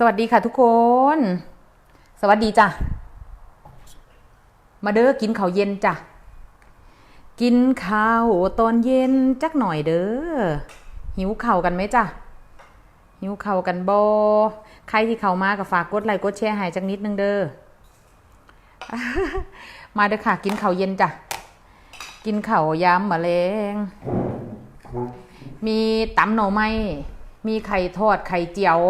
สวัสดีค่ะทุกคน สวัสดีจ้ะ มาเด้อกินข้าวเย็นจ้ะ กินข้าวตอนเย็นจักหน่อยเด้อ หิวข้ากันไหมจ้ะ หิวข้ากันบอใครที่เข้ามาก็ฝากกดไลค์กดแชร์ให้จักนิดนึงเด้อ มาเด้อค่ะ กินข้าวเย็นจ้ะ กินข้าวยำมะเร็งมีตำหน่อไม้ มีไข่ทอดไข่เจียว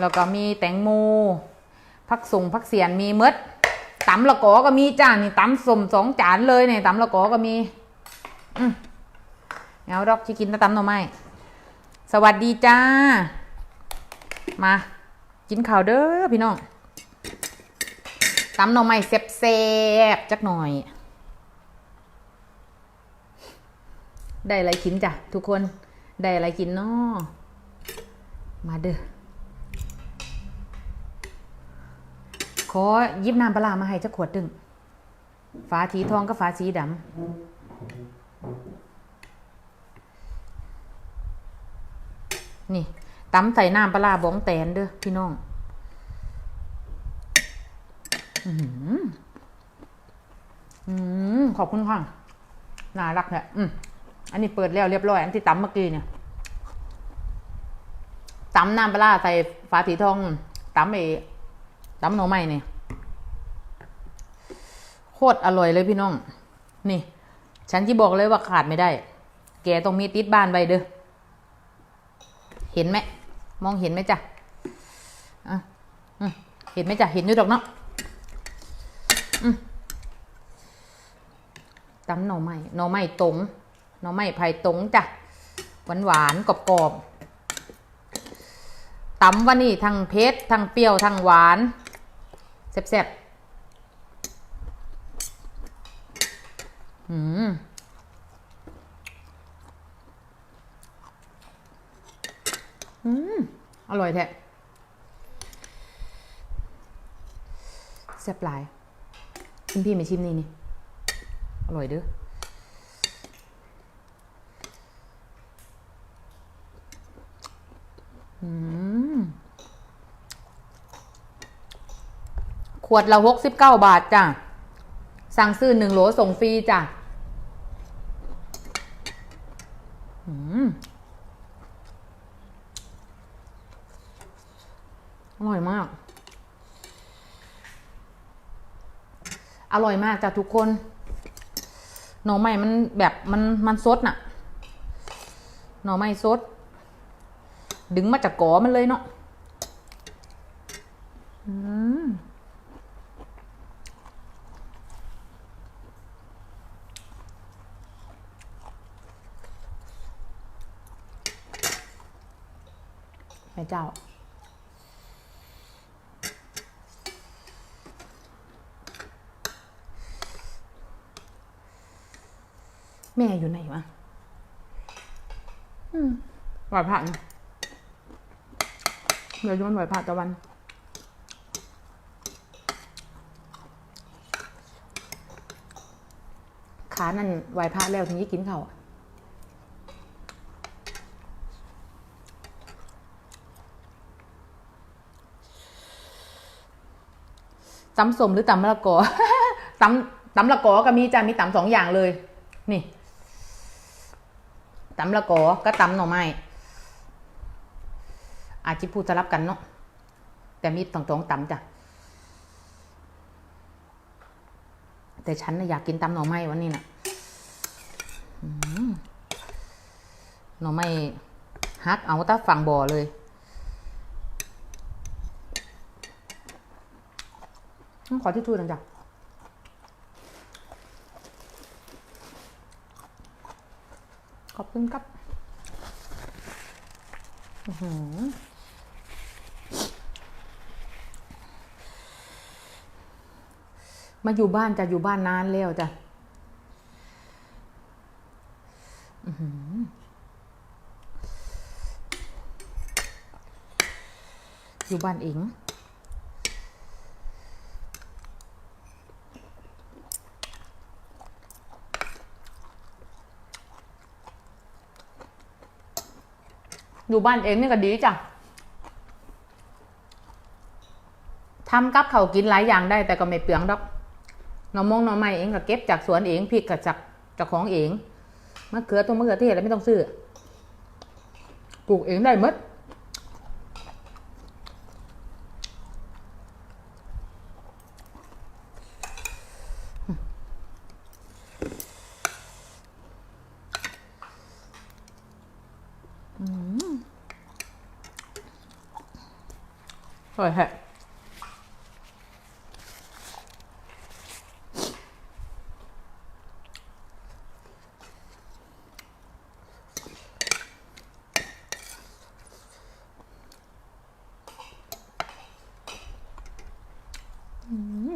แล้วก็มีแตงโมผักส่งผักเสียนมีมดตำละกอก็มีจ้านี่ตำสมสองจานเลยเนี่ยตำละกอก็มีอืมเอาดอกชิกินแตะตำหน่อไม้สวัสดีจ้า มา กินข้าวเด้อพี่น้องตำหน่อไม้แซ่บๆจักหน่อย ได้อะไรกินจ้ะทุกคน ได้อะไรกินเนาะมาเด้อ ขอยิบน้ำปลาร้ามาให้จักขวดดึงฝาสีทองกับฝาสีดำนี่ตำใส่น้ำปลาบ้องแตนเด้อพี่น้องอือหืออืมขอบคุณค่ะน่ารักเนี่ยอืมอันนี้เปิดแล้วเรียบร้อย อันที่ตำเมื่อกี้เนี่ยตำน้ำปลาร้าใส่ฝาสีทองตำเอ ตำหน่อไม้เนี่ยโคตรอร่อยเลยพี่น้อง นี่ ฉันที่บอกเลยว่าขาดไม่ได้ แกต้องมีติดบ้านไว้เด้อเห็นไหมมองเห็นไหมจ๊ะเห็นไหมจ๊ะเห็นอยู่ดอกเนาะตำหน่อไม้หน่อไม้ตงหน่อไม้ไผ่ตงจ้ะหวานหวานกรอบกรอบตำวันนี้ทั้งเผ็ดทั้งเปรี้ยวทั้งหวาน แซ่บๆ อืมอืม อร่อยแท้แซ่บหลายคุณพี่มาชิมนี่นี่ อร่อยเด้ออืม ขวดละหกสิบเก้าบาทจ้ะ สั่งซื้อหนึ่งโหลส่งฟรีจ้ะอืมอร่อยมาก อร่อยมากจ้ะทุกคน หน่อไม้มันแบบมันมันสดน่ะ หน่อไม้สดดึงมาจากกอมันเลยเนาะ อืม เจ้า แม่อยู่ไหนวะอืมไหวผ่านเดี๋ยวย้อนไหวผ่านตะวันขานั่นไหวพระแล้วถึงจะกินเขาว ตำสมหรือตำมะละกอตำตำละกอก็มีจ้ะมีตำสองอย่างเลย นี่ตำละกอก็ตำหน่อไม้อาจจะพูดสลับกันเนาะแต่มีตองตองๆตำจ้ะแต่ฉันน่ะอยากกินตำหน่อไม้วันนี้น่ะหน่อไม้ฮักเอาตาฝั่งบ่อเลยอืม ขอที่ทูหน่อยจ้ะขอบคุณครับอือมาอยู่บ้านจะอยู่บ้านนานแล้วจ้ะอยู่บ้านเอง อยู่บ้านเองนี่ก็ดีจ้ะทำกับเขาวกินหลายอย่างได้แต่ก็ไม่เปลืองดอกหน่อมงหน่อไม้เองก็เก็บจากสวนเองพริกก็จากจากของเองมะเขือตรงมะเขือเทศอะไรไม่ต้องซื้อปลูกเองได้มด อร่อยแฮะ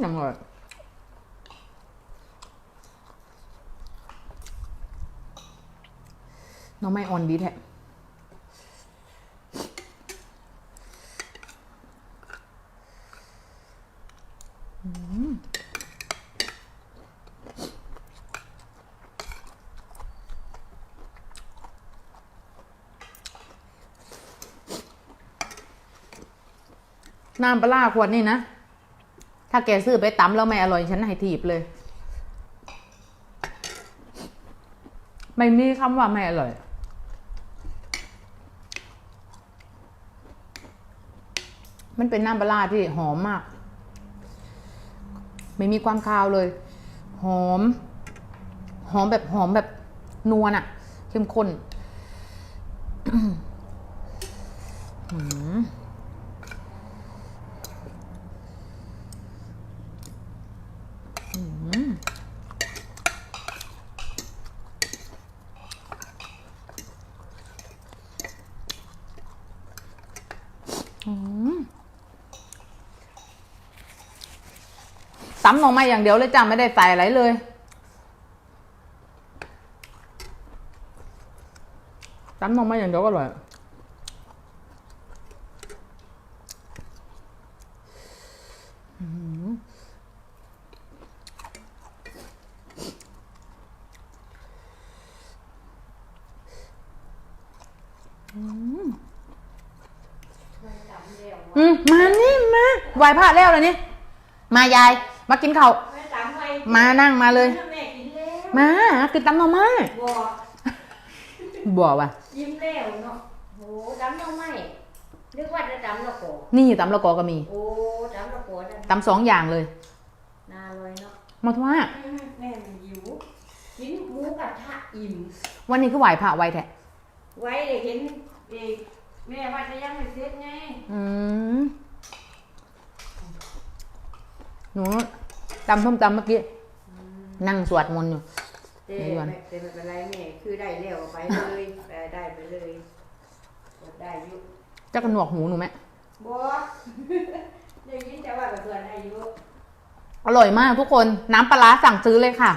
ยังอร่อยน้องไม่ออนดีแท้ น้ำปลาขวดนี่นะ ถ้าแกซื้อไปตำแล้วไม่อร่อยฉันให้ถีบเลย ไม่มีคำว่าไม่อร่อยมันเป็นน้ำปลาที่หอมมาก ไม่มีความคาวเลย หอม หอมแบบหอมแบบนัวน่ะเข้มข้น อืมตำลงมาอย่างเดียวเลยจ้าไม่ได้ใส่อะไรเลย ตำลงมาอย่างเดียวก็อร่อยอื้อหืออืมมานี่มาไหวพระแล้วเลยนี่ มายาย มากินข้าวแม่ตามไว้มานั่งมาเลยแม่กินแล้วมากินตำหน่อไม้บอกบัวว่ะยิ้มแล้วเนาะโหดำน้องไม่นึกว่าจะดำละโกนี่ตำละกอก็มีโอ้ดำละโกนั่นตำสองอย่างเลยน่าอร่อยเนาะมาทว่าอืมแม่มันหิวกินหมูกระทะอิ่ม วันนี้คือไหวพระไหวแท้ไว้เลยเห็นเอกแม่ว่าจะยังไม่เสร็จไงอืม หนูตำส้มตำเมื่อกี้นั่งสวดมนต์อยู่แต่ไม่ด่วนไม่แต่ไม่เป็นไรแม่คือได้แล้วก็ไปเลยไปได้ไปเลยกดได้อยุจะกระหนวกหูหนูไหมบอได้ยินแต่ว่ากับเพื่อนอายุอร่อยมากทุกคนน้ำปลาร้าสั่งซื้อเลยค่ะ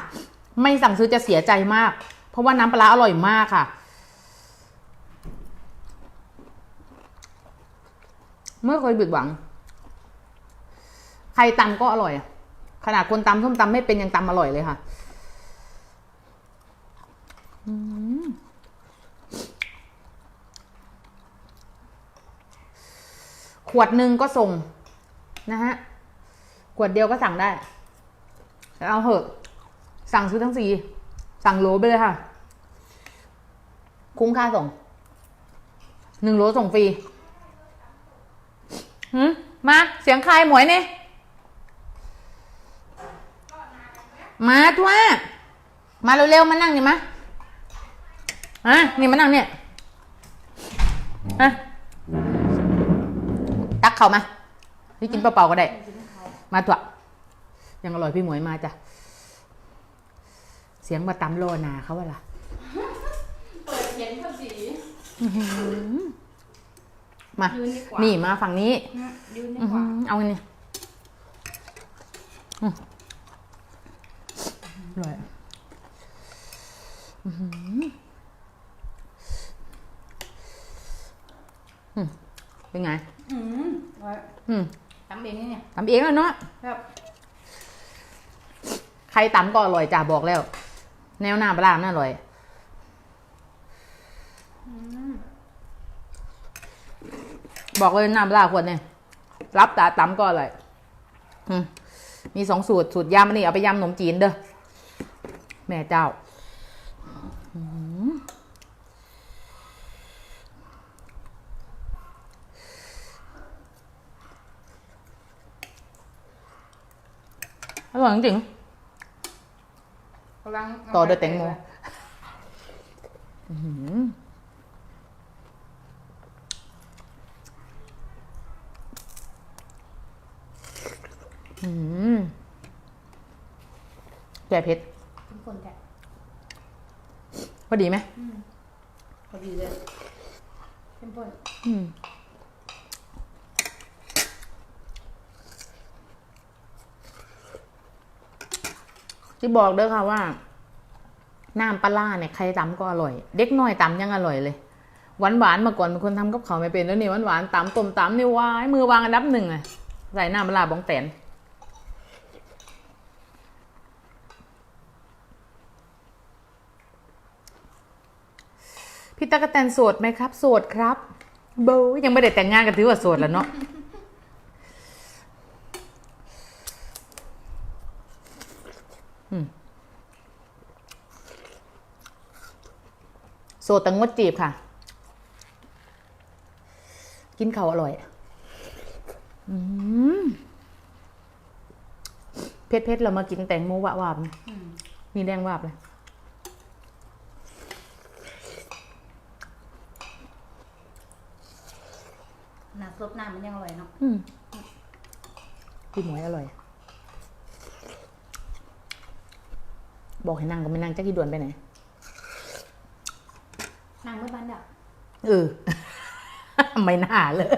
ไม่สั่งซื้อจะเสียใจมาก เพราะว่าน้ำปลาร้าอร่อยมากค่ะไม่เคยบิดหวัง ใครตำก็อร่อย ขนาดคนตำส้มตำไม่เป็นยังตำอร่อยเลยค่ะขวดหนึ่งก็ส่ง นะฮะ ขวดเดียวก็สั่งได้เอาเหอะ สั่งซื้อทั้งสี่สั่งโหลไปเลยค่ะ คุ้มค่าส่ง หนึ่งโหลส่งฟรีหืมมา เสียงใครหมวยนี่ มาตัวมาเร็วๆมานั่งนี่มาอะนี่มานั่งเนี่ยอะตักเข่ามาพี่กินเปล่าๆก็ได้ มาตัวยังอร่อยพี่หมวยมาจ้ะ เสียงมาตำโลนาเขาว่าล่ะเปิดเห็นภาษีมายืนดีกว่านี่มาฝั่งนี้ยืนดีอื้อกหืว่าอเอาเงินนี่อืมอร่อยอื้อ หืออืมเป็นไง อืมไว้อืมทำเองนี่เนี่ยทำเองแล้วเนาะครับใครตำก็อร่อยจ้าบอกแล้ว แนวหน้าปลาร้าน่าอร่อยบอกเลยน้ำปลาร้าขวดเนี่ยรับตาตำก็อร่อยอืมมีสองสูตรสูตรยำอันนี้เอาไปยำขนมจีนเด้อ แม่เจ้าอืมอร่อยจริงๆต่อด้วยแตงโมอื้อหืออืมแก่เผ็ดทุกคนแกะ พอดีไหมพอดีเลยเข้มข้นอืมที่บอกเด้อค่ะว่าน้ำปลาร้าเนี่ยใครตำก็อร่อย เด็กน้อยตำยังอร่อยเลยหวานหวานๆมาก่อนเป็นคนทำกับเขาวไม่เป็นแล้วนี่หวานหวานๆตำต้มตำนี่วายมือวางอันดับหนึ่งเลยใส่น้ำปลาร้าบองแตน พี่ตะกะแตนโสดไหมครับ โสดครับเบอยังไม่ได้แต่งงานกันถือว่าโสดแล้วเนาะโสดแต่งดจีบค่ะ กินเขาอร่อยอเพชรเพชรเรามากินแตงโมวะวาบๆนี่มีแดงวาบเลย น้ำซุปน้ำมันยังอร่อยเนาะอืมพี่หมวยอร่อย บอกให้นั่งก็ไม่นั่งจักกี่ด่วนไปไหนน้ำเมื่อบ้านดับเออ ไม่น่าเลย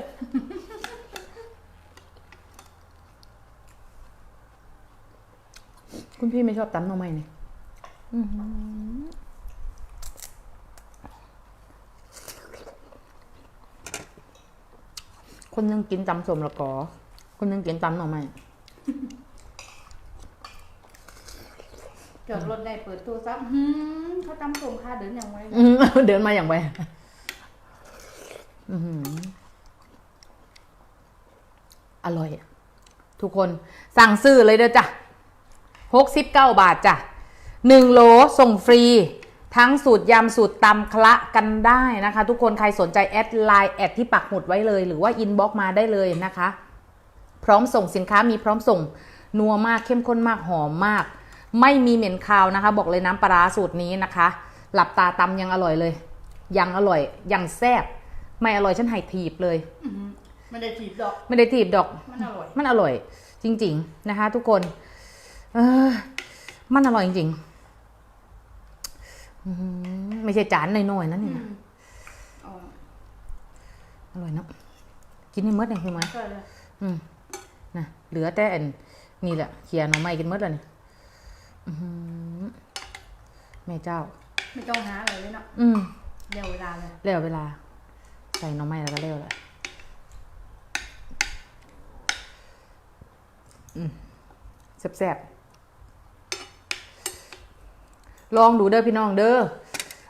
คุณพี่ไม่ชอบตำหน่อไม้เนี่ย อื้อหือ คนหนึงกินตำสมละกอ คนหนึงกินตำหน่อไม้จอดรถได้เปิดตู้ซับหืมเขาตำส่งค่าเดินอย่างไวอืมเดินมาอย่างไวอื้อหืออร่อยอะทุกคนสั่งซื้อเลยเด้อจ้ะหกสิบเก้าบาทจ้ะหนึ่งโหลส่งฟรี ทั้งสูตรยำสูตรตำคละกันได้นะคะ ทุกคนใครสนใจแอดไลน์แอดที่ปักหมุดไว้เลย หรือว่าอินบ็อกมาได้เลยนะคะ พร้อมส่งสินค้ามีพร้อมส่งนัวมากเข้มข้นมากหอมมาก ไม่มีเหม็นคาวนะคะ บอกเลยน้ำปลาร้าสูตรนี้นะคะ หลับตาตำยังอร่อยเลย ยังอร่อยยังแซ่บไม่อร่อยฉันใหายถีบเลยไม่ได้จีบดอก ไม่ได้ถีบดอก มันอร่อย มันอร่อย จริง ๆ นะคะ ทุกคน เออ มันอร่อยจริงๆอื้อหือ ไม่ใช่จานน้อยๆนะนี่นะอ๋ออร่อยเนาะกินให้หมดเลยคือไหมก็เลยอืมนะเหลือแต่อันนี่แหละเขียหน่อไม้กินหมดแล้วนี่อื้อหือแม่เจ้า ไม่ต้องหาอะไรเลยเนาะอืมเดี๋ยวเวลาเลยเร็วเวลา ใส่หน่อไม้แล้วก็เร็วเลยอืมแซ่บๆ ลองดูเด้อพี่น้องเด้อ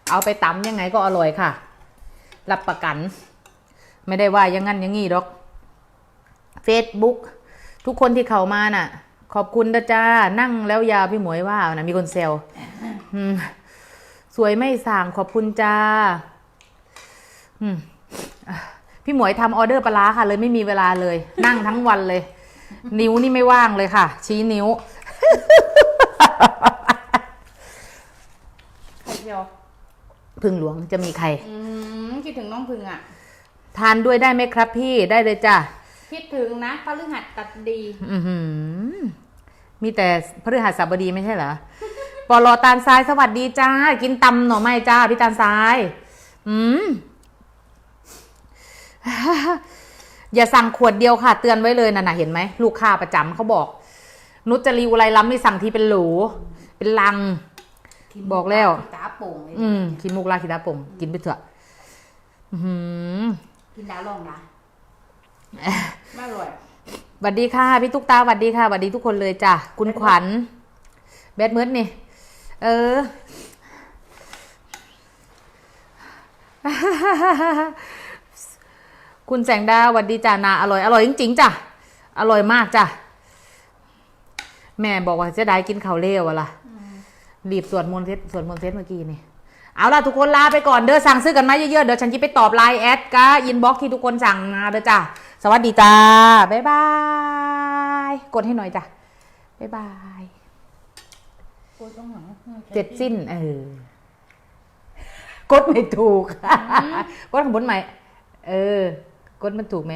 เอาไปตำยังไงก็อร่อยค่ะ รับประกัน ไม่ได้ว่ายังงั้นยังงี้ดอก Facebook ทุกคนที่เข้ามาน่ะ ขอบคุณนะจ้า นั่งแล้วยาพี่หมวยว่านะมีคนเซลสวยไม่สั่งขอบคุณจ้าพี่หมวยทำออเดอร์ปลาค่ะ เลยไม่มีเวลาเลย นั่งทั้งวันเลย นิ้วนี่ไม่ว่างเลยค่ะ ชี้นิ้ว ไข่เจียว พึ่งหลวงจะมีใคร อืมคิดถึงน้องพึ่งอะ ทานด้วยได้ไหมครับพี่ได้เลยจ้าคิดถึงนะพฤหัสตัดดี อือหือมีแต่พฤหัสบดีไม่ใช่เหรอปอลอตาลทรายสวัสดีจ้า กินตำหน่อไม้จ้า พี่ตาลทราย อืม อย่าสั่งขวดเดียวค่ะ เตือนไว้เลยนะนะเห็นไหม ลูกค้าประจำเขาบอก นุชจรีวไรล้ำนี่สั่งทีเป็นโหลเป็นลัง บอกแล้วตาโป่งเลยอืมกินมุกลาคิดาปงกินไปเถอะอือหือกินดาวลองนะไม่อร่อยสวัสดีค่ะ พี่ตุ๊กตาสวัสดีค่ะสวัสดีทุกคนเลยจ้ะคุณขวัญแบดเมิร์ดนี่ เออคุณแสงดาวสวัสดีจ้านาอร่อย อร่อยจริงๆจ้ะ อร่อยมากจ้ะ แม่บอกว่าจะได้กินข้าวเร็วอะล่ะ รีบสวดมนต์เสร็จสวดมนต์เสร็จเมื่อกี้นี่เอาล่ะทุกคนลาไปก่อนเด้อสั่งซื้อกันมาเยอะๆเดี๋ยวฉันจะไปตอบไลน์แอดก็อินบ็อกที่ทุกคนสั่งมาเด้อจ้าสวัสดีจ้าบ๊ายบายกดให้หน่อยจ้ะบ๊ายบายกูต้องหลังเสร็จสิ้นเออกดไม่ถูกกดข้างบนใหม่ เออ กดมันถูกไหม